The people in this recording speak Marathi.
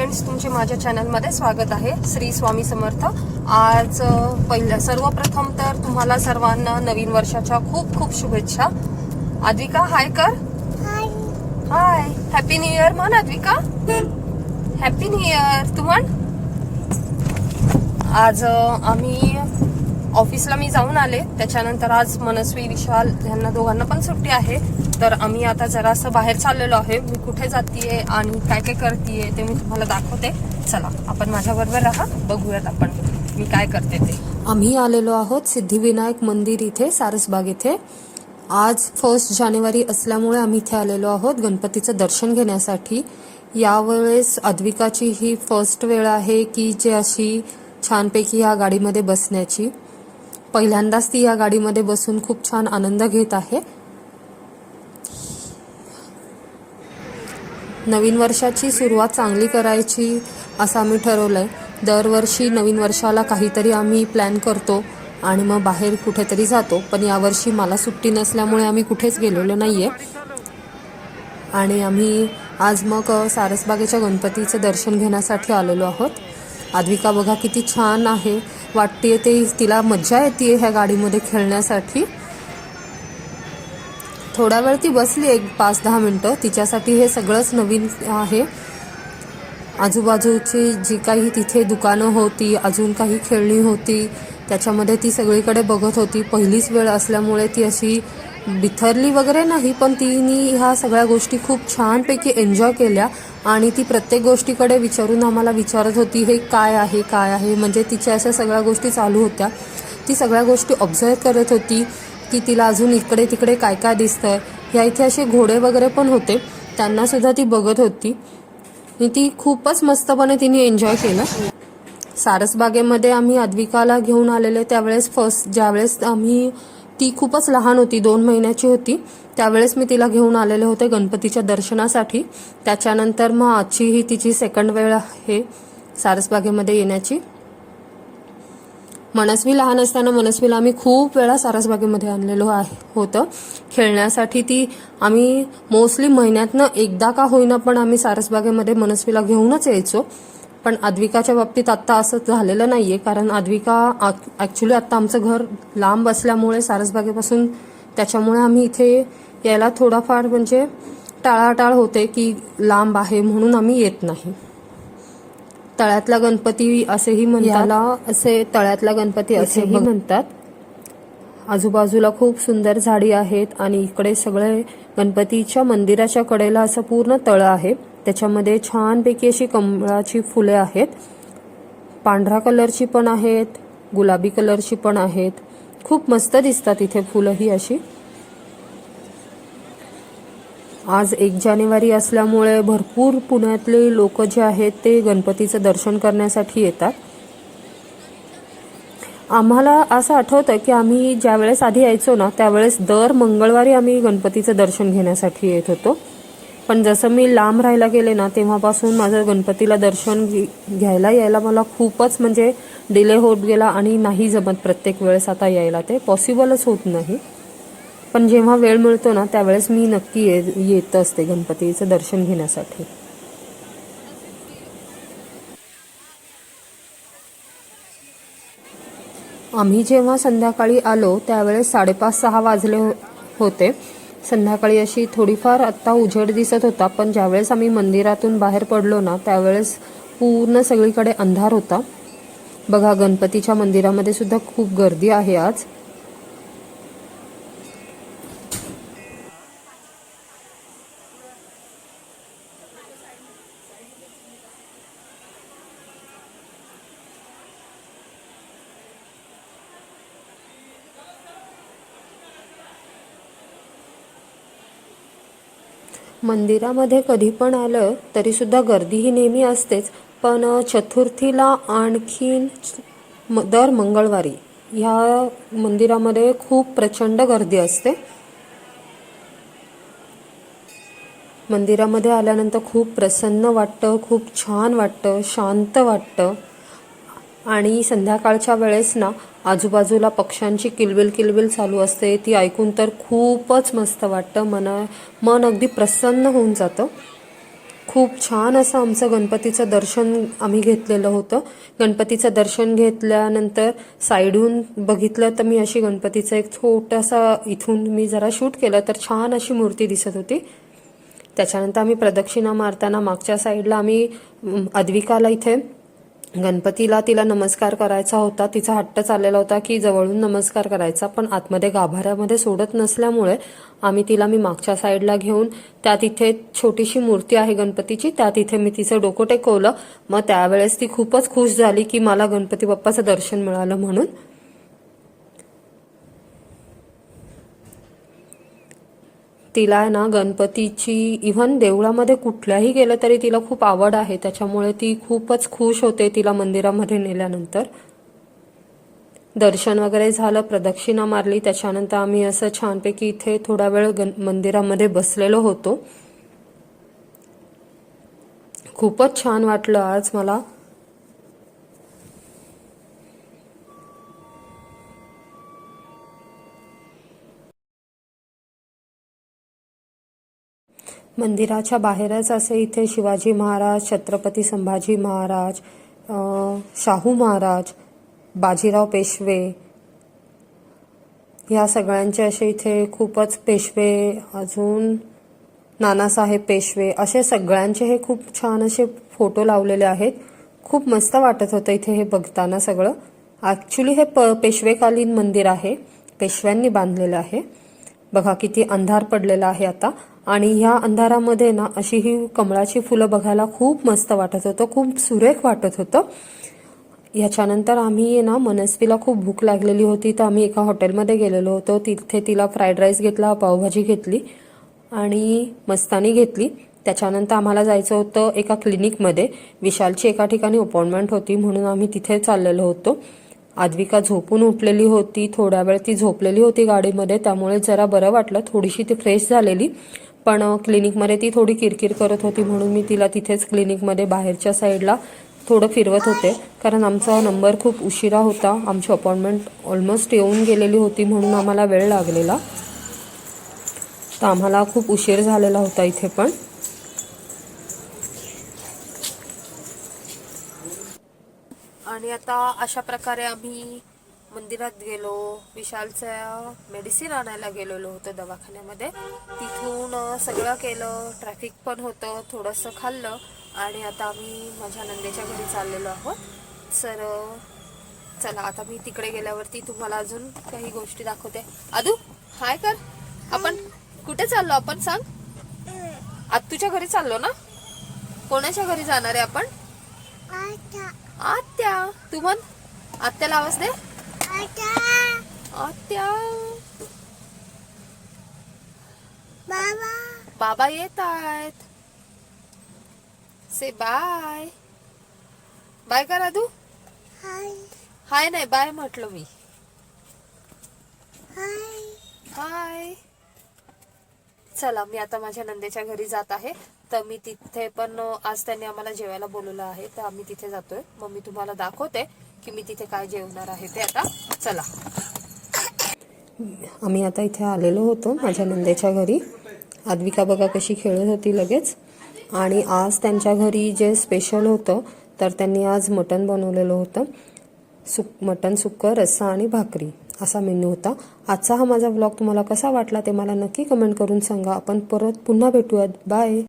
फ्रेंड्स तुमचे माझ्या चॅनलमध्ये स्वागत आहे. श्री स्वामी समर्थ. आज अ, पहिल्या सर्वप्रथम तर तुम्हाला सर्वांना नवीन वर्षाच्या खूप खूप शुभेच्छा. आद्विका हाय कर. हाय हॅपी न्यू इयर म्हण आद्विका. हॅपी न्यू इयर तू म्हण. आज आम्ही ऑफिसला मी जाऊन आले. त्याच्यानंतर आज मनस्वी विशाल यांना दोघांना पण सुट्टी आहे. तर आम्ही आता जरासं बाहेर चाललेलो आहे. मी कुठे जातीये आणि काय काय करतीये ते मी तुम्हाला दाखवते. चला आपण माझ्याबरोबर राहा. बघूयात आपण मी काय करते ते. आम्ही आलेलो आहोत सिद्धिविनायक मंदिर इथे सारसबाग इथे. आज फर्स्ट जानेवारी असल्यामुळे आम्ही इथे आलेलो आहोत गणपतीचं दर्शन घेण्यासाठी. यावेळेस अद्विकाची ही फर्स्ट वेळ आहे की जे अशी छानपैकी या गाडीमध्ये बसण्याची. पहिल्यांदाच ती या गाडीमध्ये बसून खूप छान आनंद घेत आहे. नवीन वर्षाची सुरुवात चांगली करायची असं आम्ही ठरवलं आहे दरवर्षी नवीन वर्षाला काहीतरी आम्ही प्लॅन करतो आणि मग बाहेर कुठेतरी जातो. पण यावर्षी मला सुट्टी नसल्यामुळे आम्ही कुठेच गेलेलो नाही आहे आणि आम्ही आज मग सारसबागेच्या गणपतीचं दर्शन घेण्यासाठी आलेलो आहोत. आद्विका बघा किती छान आहे. वाटते ते तिला मज्जा येते ह्या गाडीमध्ये खेळण्यासाठी. थोडा वेळ ती बसली एक पाच दहा मिनटं. तिच्यासाठी हे सगळंच नवीन आहे. आजूबाजूची जी काही तिथे दुकानं होती अजून काही खेळणी होती त्याच्यामध्ये ती सगळीकडे बघत होती. पहिलीच वेळ असल्यामुळे ती अशी बिथरली वगैरे नाही पण तिने ह्या सगळ्या गोष्टी खूप छानपैकी एन्जॉय केल्या आणि ती प्रत्येक गोष्टीकडे विचारून आम्हाला विचारत होती हे काय आहे काय आहे? म्हणजे तिच्या अशा सगळ्या गोष्टी चालू होत्या. ती सगळ्या गोष्टी ऑब्झर्व करत होती. की तिला अजून इकडे तिकडे काय काय दिसतंय. ह्या इथे असे घोडे वगैरे पण होते. त्यांना सुद्धा ती बघत होती. आणि ती खूपच मस्तपणे तिने एन्जॉय केलं. सारसबागेमध्ये आम्ही अद्विकाला घेऊन आलेले. त्यावेळेस फर्स्ट ज्यावेळेस आम्ही ती खूपच लहान होती दोन महिन्याची होती. त्यावेळेस मी तिला घेऊन आलेले होते गणपतीच्या दर्शनासाठी. त्याच्यानंतर मग आजची ही तिची सेकंड वेळ आहे सारसबागेमध्ये येण्याची. मनस्वी लहान असताना मनस्वीला आम्ही खूप वेळा सारसबागेमध्ये आणलेलो आहे होतं. खेळण्यासाठी ती आम्ही मोस्टली महिन्यातनं एकदा का होईना पण आम्ही सारसबागेमध्ये मनस्वीला घेऊनच यायचो. पण आद्विकाच्या बाबतीत आत्ता असं झालेलं नाहीये कारण आद्विका ॲक्च्युली आत्ता आमचं घर लांब असल्यामुळे सारसबागेपासून त्याच्यामुळे आम्ही इथे यायला थोडाफार म्हणजे टाळाटाळ होते की लांब आहे म्हणून आम्ही येत नाही. तळ्यातला गणपती असेही म्हणतात. असे तळ्यातला गणपती असेही म्हणतात. आजूबाजूला खूप सुंदर झाडी आहेत आणि इकडे सगळे गणपतीच्या मंदिराच्या कडेला असं पूर्ण तळ आहे. त्याच्यामध्ये छानपैकी अशी कमळाची फुले आहेत. पांढरा कलरची पण आहेत गुलाबी कलरची पण आहेत. खूप मस्त दिसतात इथे फुलं ही अशी. आज एक जानेवारी असल्यामुळे भरपूर पुण्यातले लोक जे आहेत ते गणपतीचं दर्शन करण्यासाठी येतात. आम्हाला असं आठवतं की आम्ही ज्यावेळेस आधी यायचो ना त्यावेळेस दर मंगळवारी आम्ही गणपतीचं दर्शन घेण्यासाठी येत होतो. पण जसं मी लांब राहायला गेले ना तेव्हापासून माझं गणपतीला दर्शन घे- घ्यायला यायला मला खूपच म्हणजे डिले होत गेला आणि नाही जमत प्रत्येक वेळेस आता यायला. ते पॉसिबलच होत नाही. पण जेव्हा वेळ मिळतो ना त्यावेळेस मी नक्की ये- येत असते गणपतीचं दर्शन घेण्यासाठी. आम्ही जेव्हा संध्याकाळी आलो त्यावेळेस साडेपाच सहा वाजले हो-, होते. संध्याकाळी अशी थोडीफार आत्ता उजेड दिसत होता पण ज्यावेळेस आम्ही मंदिरातून बाहेर पडलो ना त्यावेळेस पूर्ण सगळीकडे अंधार होता. बघा गणपतीच्या मंदिरामध्ये सुद्धा खूप गर्दी आहे आज. मंदिरामध्ये कधी पण आलं तरी सुद्धा गर्दी ही नेहमी असतेच. पण चतुर्थीला आणखीन दर मंगळवारी ह्या मंदिरामध्ये खूप प्रचंड गर्दी असते. मंदिरामध्ये आल्यानंतर खूप प्रसन्न वाटतं खूप छान वाटतं शांत वाटतं. आणि संध्याकाळच्या वेळेस ना आजूबाजूला पक्ष्यांची किलबिल किलबिल चालू असते. ती ऐकून तर खूपच मस्त वाटतं. मन मन अगदी प्रसन्न होऊन जातं. खूप छान असं आमचं गणपतीचं दर्शन आम्ही घेतलेलं होतं. गणपतीचं दर्शन घेतल्यानंतर साईडहून बघितलं तर मी अशी गणपतीचं एक छोटासा इथून मी जरा शूट केलं तर छान अशी मूर्ती दिसत होती. त्याच्यानंतर आम्ही प्रदक्षिणा मारताना मागच्या साईडला आम्ही अद्विकाला इथे गणपतीला तिला नमस्कार करायचा होता. तिचा हट्ट चाललेला होता की जवळून नमस्कार करायचा पण आतमध्ये गाभाऱ्यामध्ये सोडत नसल्यामुळे आम्ही तिला मी मागच्या साईडला घेऊन त्या तिथे छोटीशी मूर्ती आहे गणपतीची त्या तिथे मी तिचं डोकं टेकवलं. मग त्यावेळेस ती खूपच खुश झाली की मला गणपती बाप्पाचं दर्शन मिळालं म्हणून. तिला आहे ना गणपतीची इव्हन देवळामध्ये कुठल्याही गेलं तरी तिला खूप आवड आहे. त्याच्यामुळे ती खूपच खुश होते तिला मंदिरामध्ये नेल्यानंतर. दर्शन वगैरे झालं प्रदक्षिणा मारली. त्याच्यानंतर आम्ही असं छानपैकी इथे थोडा वेळ गण मंदिरामध्ये बसलेलो होतो. खूपच छान वाटलं आज मला. मंदिराच्या बाहेरच असे इथे शिवाजी महाराज छत्रपती संभाजी महाराज शाहू महाराज बाजीराव पेशवे या सगळ्यांचे असे इथे खूपच पेशवे अजून नानासाहेब पेशवे असे सगळ्यांचे हे खूप छान असे फोटो लावलेले आहेत. खूप मस्त वाटत होतं इथे हे बघताना सगळं. ॲक्च्युली हे प पेशवेकालीन मंदिर आहे. पेशव्यांनी बांधलेलं आहे. बघा किती अंधार पडलेला आहे आता. आणि ह्या अंधारामध्ये ना अशी ही कमळाची फुलं बघायला खूप मस्त वाटत होतं खूप सुरेख वाटत होतं. ह्याच्यानंतर आम्ही ना मनस्वीला खूप भूक लागलेली होती तर आम्ही एका हॉटेलमध्ये गेलेलो होतो. तिथे तिला फ्राईड राईस घेतला पावभाजी घेतली आणि मस्तानी घेतली. त्याच्यानंतर आम्हाला जायचं होतं एका क्लिनिकमध्ये. विशालची एका ठिकाणी अपॉइंटमेंट होती म्हणून आम्ही तिथे चाललेलो होतो. आद्विका झोपून उठलेली होती थोड्या वेळ ती झोपलेली होती गाडीमध्ये त्यामुळे जरा बरं वाटलं थोडीशी ती फ्रेश झालेली. पण क्लिनिकमध्ये ती थोडी किरकिर करत होती म्हणून मी तिला तिथेच क्लिनिकमध्ये बाहेरच्या साईडला थोडं फिरवत होते. कारण आमचा नंबर खूप उशिरा होता. आमची अपॉइंटमेंट ऑलमोस्ट येऊन गेलेली होती म्हणून आम्हाला वेळ लागलेला. तर आम्हाला खूप उशीर झालेला होता इथे पण. आणि आता अशा प्रकारे आम्ही मंदिरात गेलो विशालच्या मेडिसिन आणायला गेलेलो होतो दवाखान्यामध्ये. तिथून सगळं केलं ट्रॅफिक पण होतं थोडंसं खाल्लं आणि आता आम्ही माझ्या नंदेच्या घरी चाललेलो आहोत. सर चला आता मी तिकडे गेल्यावरती तुम्हाला अजून काही गोष्टी दाखवते. आदू हाय कर. आपण कुठे चाललो आपण सांग? आत्तूच्या घरी चाललो ना? कोणाच्या घरी जाणार आहे आपण? आत्या तू म्हण. आत्याला आवाज दे. आत्या. बाबा. येत आहेत. से बाय बाय करा तू. हाय. नाही बाय म्हटलं मी. हाय. चला मी आता माझ्या नंदेच्या घरी जात आहे. तर मी तिथे पण आज त्यांनी आम्हाला जेवायला बोलवलं आहे. तर आम्ही तिथे जातोय. मग मी तुम्हाला दाखवते. की मी तिथे काय जेवणार आहे ते आता चला. आम्ही आता इथे आलेलो होतो माझ्या नंदेच्या घरी. आद्विका बघा कशी खेळत होती लगेच. आणि आज त्यांच्या घरी जे स्पेशल होतं तर त्यांनी आज मटण बनवलेलं होतं. सुक मटण सुक्कं रस्सा आणि भाकरी असा मेन्यू होता. आजचा हा माझा ब्लॉग तुम्हाला कसा वाटला ते मला नक्की कमेंट करून सांगा. आपण परत पुन्हा भेटूयात. बाय